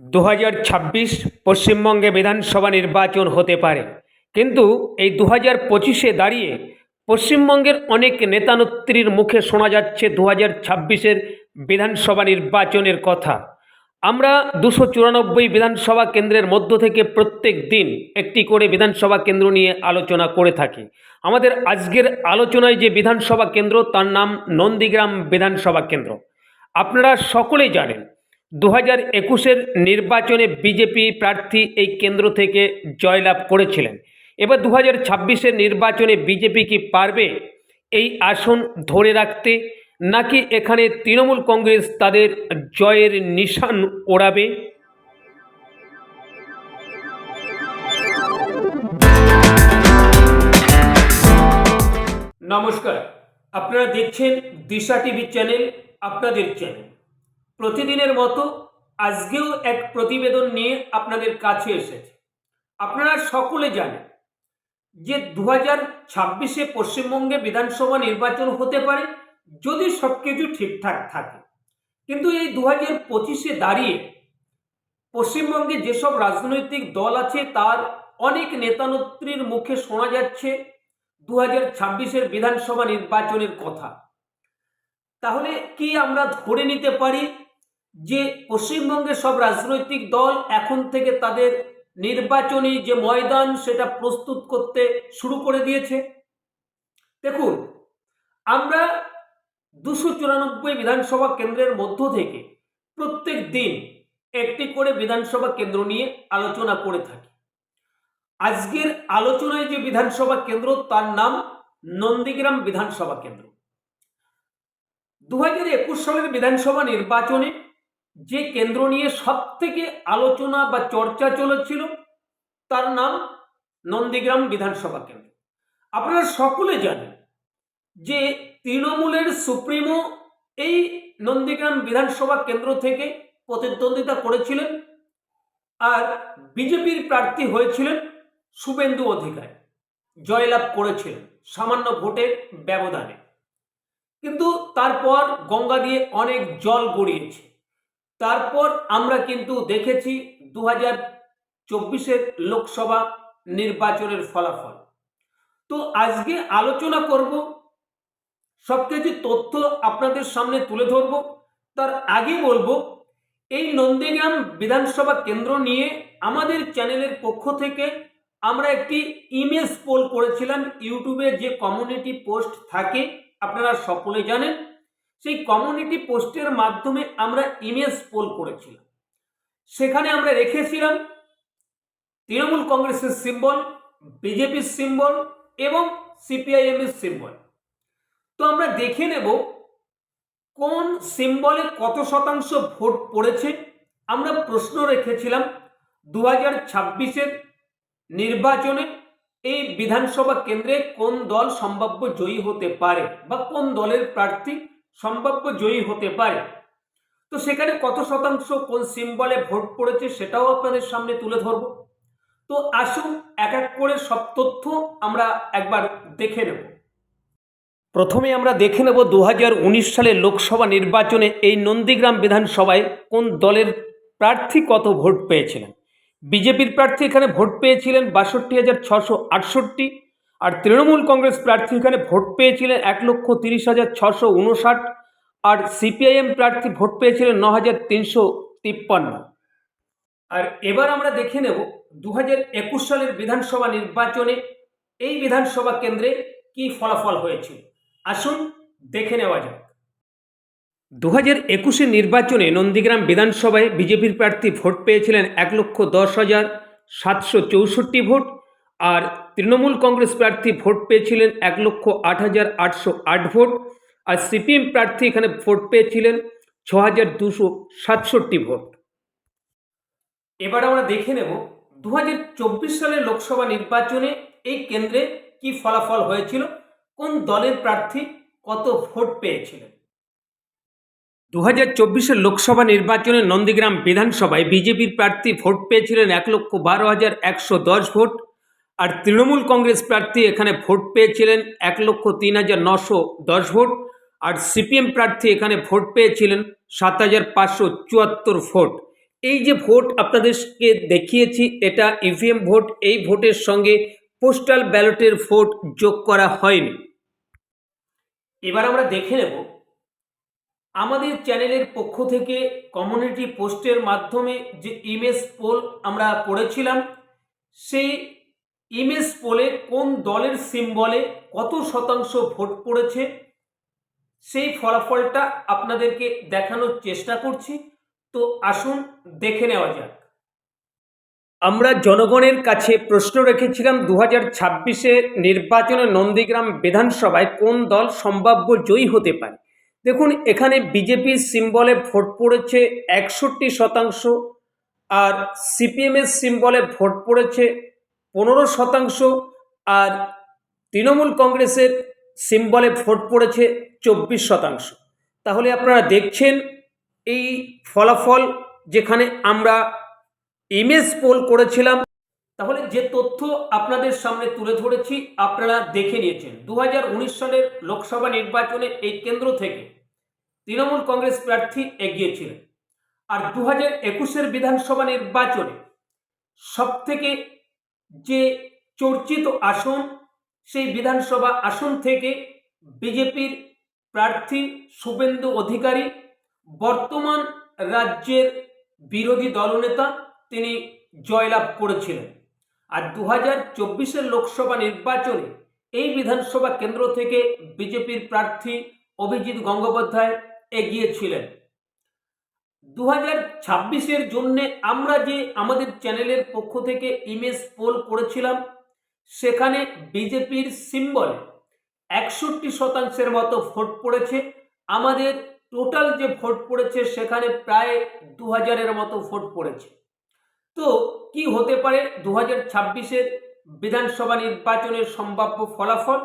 দু হাজার ছাব্বিশ পশ্চিমবঙ্গে বিধানসভা নির্বাচন হতে পারে। কিন্তু এই দু হাজার পঁচিশে দাঁড়িয়ে পশ্চিমবঙ্গের অনেক নেতানেত্রীর মুখে শোনা যাচ্ছে দু হাজার ছাব্বিশের বিধানসভা নির্বাচনের কথা। আমরা দুশো চুরানব্বই বিধানসভা কেন্দ্রের মধ্য থেকে প্রত্যেক দিন একটি করে বিধানসভা কেন্দ্র নিয়ে আলোচনা করে থাকি। আমাদের আজকের আলোচনায় যে বিধানসভা কেন্দ্র, তার নাম নন্দীগ্রাম বিধানসভা কেন্দ্র। আপনারা সকলেই জানেন দু হাজার একুশের নির্বাচনে বিজেপি প্রার্থী এই কেন্দ্র থেকে জয়লাভ করেছিলেন। এবার দু হাজার ছাব্বিশের নির্বাচনে বিজেপি কি পারবে এই আসন ধরে রাখতে, নাকি এখানে তৃণমূল কংগ্রেস তাদের জয়ের নিশান ওড়াবে? নমস্কার, আপনারা দেখছেন দিশা টিভি চ্যানেল, আপনাদের চ্যানেল। প্রতিদিনের মতো আজকেও এক প্রতিবেদন নিয়ে আপনাদের কাছে এসেছে। আপনারা সকলে জানেন যে দু হাজার ছাব্বিশে পশ্চিমবঙ্গে বিধানসভা নির্বাচন হতে পারে যদি সব কিছু ঠিকঠাক থাকে। কিন্তু এই দু হাজার পঁচিশে দাঁড়িয়ে পশ্চিমবঙ্গে যেসব রাজনৈতিক দল আছে তার অনেক নেতানেত্রীর মুখে শোনা যাচ্ছে দু হাজার ছাব্বিশের বিধানসভা নির্বাচনের কথা। তাহলে কি আমরা ধরে নিতে পারি যে পশ্চিমবঙ্গের সব রাজনৈতিক দল এখন থেকে তাদের নির্বাচনী যে ময়দান, সেটা প্রস্তুত করতে শুরু করে দিয়েছে। দেখুন, আমরা দুশো চুরানব্বই বিধানসভা কেন্দ্রের মধ্য থেকে প্রত্যেক দিন একটি করে বিধানসভা কেন্দ্র নিয়ে আলোচনা করে থাকি। আজকের আলোচনায় যে বিধানসভা কেন্দ্র, তার নাম নন্দীগ্রাম বিধানসভা কেন্দ্র। দু হাজার একুশ সালের বিধানসভা নির্বাচনে যে কেন্দ্র নিয়ে সব থেকে আলোচনা বা চর্চা চলেছিল, তার নাম নন্দীগ্রাম বিধানসভা কেন্দ্র। আপনারা সকলে জানেন যে তৃণমূলের সুপ্রিমো এই নন্দীগ্রাম বিধানসভা কেন্দ্র থেকে প্রতিদ্বন্দ্বিতা করেছিলেন আর বিজেপির প্রার্থী হয়েছিলেন শুভেন্দু অধিকারী। জয়লাভ করেছিলেন সামান্য ভোটের ব্যবধানে। কিন্তু তারপর গঙ্গা দিয়ে অনেক জল গড়িয়েছে। তারপর আমরা কিন্তু দেখেছি দু হাজার চব্বিশের লোকসভা নির্বাচনের ফলাফল। তো আজকে আলোচনা করব সব কিছু তথ্য আপনাদের সামনে তুলে ধরব। তার আগে বলব, এই নন্দীগ্রাম বিধানসভা কেন্দ্র নিয়ে আমাদের চ্যানেলের পক্ষ থেকে আমরা একটি ইমেজ পোল করেছিলাম, ইউটিউবে যে কমিউনিটি পোস্ট থাকে, আপনারা সকলে জানেন। সেই কমিউনিটি পোস্টের মাধ্যমে আমরা ইমেজ পোল করেছিলাম। সেখানে আমরা রেখেছিলাম তৃণমূল কংগ্রেসের সিম্বল বিজেপির সিম্বল এবং সিপিআইএম এর সিম্বল তো আমরা দেখে নেব কোন সিম্বলে কত শতাংশ ভোট পড়েছে। আমরা প্রশ্ন রেখেছিলাম দু হাজার ছাব্বিশের নির্বাচনে এই বিধানসভা কেন্দ্রে কোন দল সম্ভাব্য জয়ী হতে পারে বা কোন দলের প্রার্থী সম্ভাব্য জয়ী হতে পারে। তো সেখানে কত শতাংশ কোন সিম্বলে ভোট পড়েছে সেটাও আপনাদের সামনে তুলে ধরব। তো আসুন এক এক করে সব তথ্য আমরা একবার দেখে নেব। প্রথমে আমরা দেখে নেব দু সালের লোকসভা নির্বাচনে এই নন্দীগ্রাম বিধানসভায় কোন দলের প্রার্থী কত ভোট পেয়েছিলেন? বিজেপির প্রার্থী এখানে ভোট পেয়েছিলেন বাষট্টি হাজার ছশো আটষট্টি আর তৃণমূল কংগ্রেস প্রার্থী এখানে ভোট পেয়েছিলেন এক লক্ষ তিরিশ হাজার ছশো উনষাট, আর সিপিআইএম প্রার্থী ভোট পেয়েছিলেন ন হাজার তিনশো তিপ্পান্ন। আর এবার আমরা দেখে নেব দু হাজার একুশ সালের বিধানসভা নির্বাচনে এই বিধানসভা কেন্দ্রে কি ফলাফল হয়েছিল আসুন দেখে নেওয়া যাক। দু হাজার একুশের নির্বাচনে নন্দীগ্রাম বিধানসভায় বিজেপির প্রার্থী ভোট পেয়েছিলেন এক লক্ষ দশ হাজার সাতশো চৌষট্টি ভোট আর তৃণমূল কংগ্রেস প্রার্থী ভোট পেয়েছিলেন এক লক্ষ আট হাজার আটশো আট ভোট, আর সিপিএম প্রার্থী এখানে ভোট পেয়েছিলেন ছ হাজার দুশো সাতষট্টি ভোট। এবার আমরা দেখে নেব দু হাজার চব্বিশ সালের লোকসভা নির্বাচনে এই কেন্দ্রে কি ফলাফল হয়েছিল, কোন দলের প্রার্থী কত ভোট পেয়েছিলেন। দু হাজার চব্বিশের লোকসভা নির্বাচনে নন্দীগ্রাম বিধানসভায় বিজেপির প্রার্থী ভোট পেয়েছিলেন এক লক্ষ বারো হাজার একশো দশ ভোট আর তৃণমূল কংগ্রেস প্রার্থী এখানে ভোট পেয়েছিলেন এক লক্ষ তিন হাজার নশো দশ ভোট, আর সিপিএম প্রার্থী এখানে ভোট পেয়েছিলেন সাত হাজার পাঁচশো চুয়াত্তর ভোট। এই যে ভোট আপনাদেরকে দেখিয়েছি, এটা ইভিএম ভোট, এই ভোটের সঙ্গে পোস্টাল ব্যালটের ভোট যোগ করা হয়নি। এবার আমরা দেখে নেব, আমাদের চ্যানেলের পক্ষ থেকে কমিউনিটি পোস্টের মাধ্যমে যে ইমেজ পোল আমরা করেছিলাম, সেই ইমেজ পোলে কোন দলের সিম্বলে কত শতাংশ ভোট পড়েছে? সেই ফলাফলটা আপনাদেরকে দেখানোর চেষ্টা করছি। তো আসুন দেখে নেওয়া যাক। আমরা জনগণের কাছে প্রশ্ন রেখেছিলাম দু হাজার ছাব্বিশে নির্বাচনে নন্দীগ্রাম বিধানসভায় কোন দল সম্ভাব্য জয়ী হতে পারে? দেখুন, এখানে বিজেপির সিম্বলে ভোট পড়েছে একষট্টি শতাংশ আর সিপিএমের সিম্বলে ভোট পড়েছে পনেরো শতাংশ আর তৃণমূল কংগ্রেসের সিম্বলে ভোট পড়েছে চব্বিশ শতাংশ। তাহলে আপনারা দেখছেন এই ফলাফল যেখানে আমরা ইমেজ পোল করেছিলাম। তাহলে যে তথ্য আপনাদের সামনে তুলে ধরেছি, আপনারা দেখে নিয়েছেন। দু হাজার উনিশ সালের লোকসভা নির্বাচনে এই কেন্দ্র থেকে তৃণমূল কংগ্রেস প্রার্থী এগিয়েছিলেন। আর দু হাজার একুশের বিধানসভা নির্বাচনে সব থেকে যে চর্চিত আসন, সেই বিধানসভা আসন থেকে বিজেপির প্রার্থী শুভেন্দু অধিকারী, বর্তমান রাজ্যের বিরোধী দলনেতা তিনি জয়লাভ করেছিলেন। আর দু হাজার চব্বিশের লোকসভা নির্বাচনে এই বিধানসভা কেন্দ্র থেকে বিজেপির প্রার্থী অভিজিৎ গঙ্গোপাধ্যায় এগিয়েছিলেন। দু হাজার ছাব্বিশের জন্যে আমরা যে আমাদের চ্যানেলের পক্ষ থেকে ইমেজ পোল করেছিলাম, সেখানে বিজেপির সিম্বল একষট্টি শতাংশের মতো ভোট পড়েছে। আমাদের টোটাল যে ভোট পড়েছে, সেখানে প্রায় দু হাজারের মতো ভোট পড়েছে। তো কি হতে পারে দু হাজার ছাব্বিশের বিধানসভা নির্বাচনের সম্ভাব্য ফলাফল?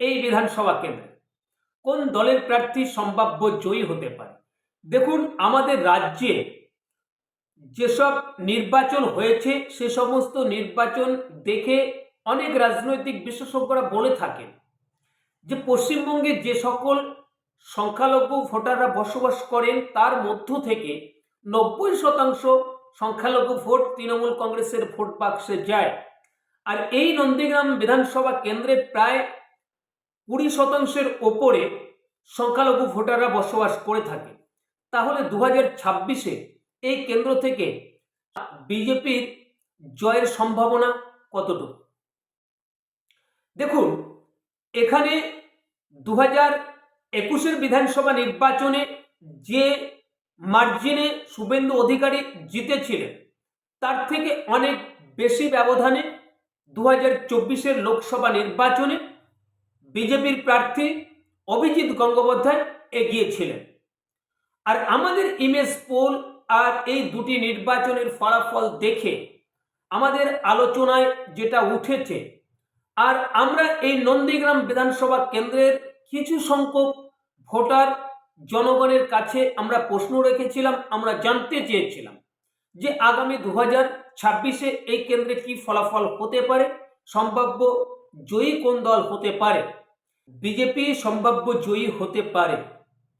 এই বিধানসভা কেন্দ্রে কোন দলের প্রার্থী সম্ভাব্য জয়ী হতে পারে? দেখুন, আমাদের রাজ্যে যেসব নির্বাচন হয়েছে, সে সমস্ত নির্বাচন দেখে অনেক রাজনৈতিক বিশেষজ্ঞরা বলে থাকেন যে, পশ্চিমবঙ্গে যে সকল সংখ্যালঘু ভোটাররা বসবাস করেন, তার মধ্য থেকে নব্বই শতাংশ সংখ্যালঘু ভোট তৃণমূল কংগ্রেসের ভোট বাক্সে যায়। আর এই নন্দীগ্রাম বিধানসভা কেন্দ্রে প্রায় কুড়ি শতাংশের ওপরে সংখ্যালঘু ভোটাররা বসবাস করে থাকে তাহলে দু হাজার ছাব্বিশে এই কেন্দ্র থেকে বিজেপির জয়ের সম্ভাবনা কতটুকু? দেখুন, এখানে দু হাজার একুশের বিধানসভা নির্বাচনে যে মার্জিনে শুভেন্দু অধিকারী জিতেছিলেন, তার থেকে অনেক বেশি ব্যবধানে দু হাজার চব্বিশের লোকসভা নির্বাচনে বিজেপির প্রার্থী অভিজিৎ গঙ্গোপাধ্যায় এগিয়েছিলেন। আর আমাদের ইমেজ পোল আর এই দুটি নির্বাচনের ফলাফল দেখে আমাদের আলোচনায় যেটা উঠেছে, আর আমরা এই নন্দীগ্রাম বিধানসভা কেন্দ্রের কিছু সংখ্যক ভোটার জনগণের কাছে আমরা প্রশ্ন রেখেছিলাম, আমরা জানতে চেয়েছিলাম যে আগামী দু হাজার ছাব্বিশে এই কেন্দ্রে কি ফলাফল হতে পারে, সম্ভাব্য জয়ী কোন দল হতে পারে, বিজেপি সম্ভাব্য জয়ী হতে পারে।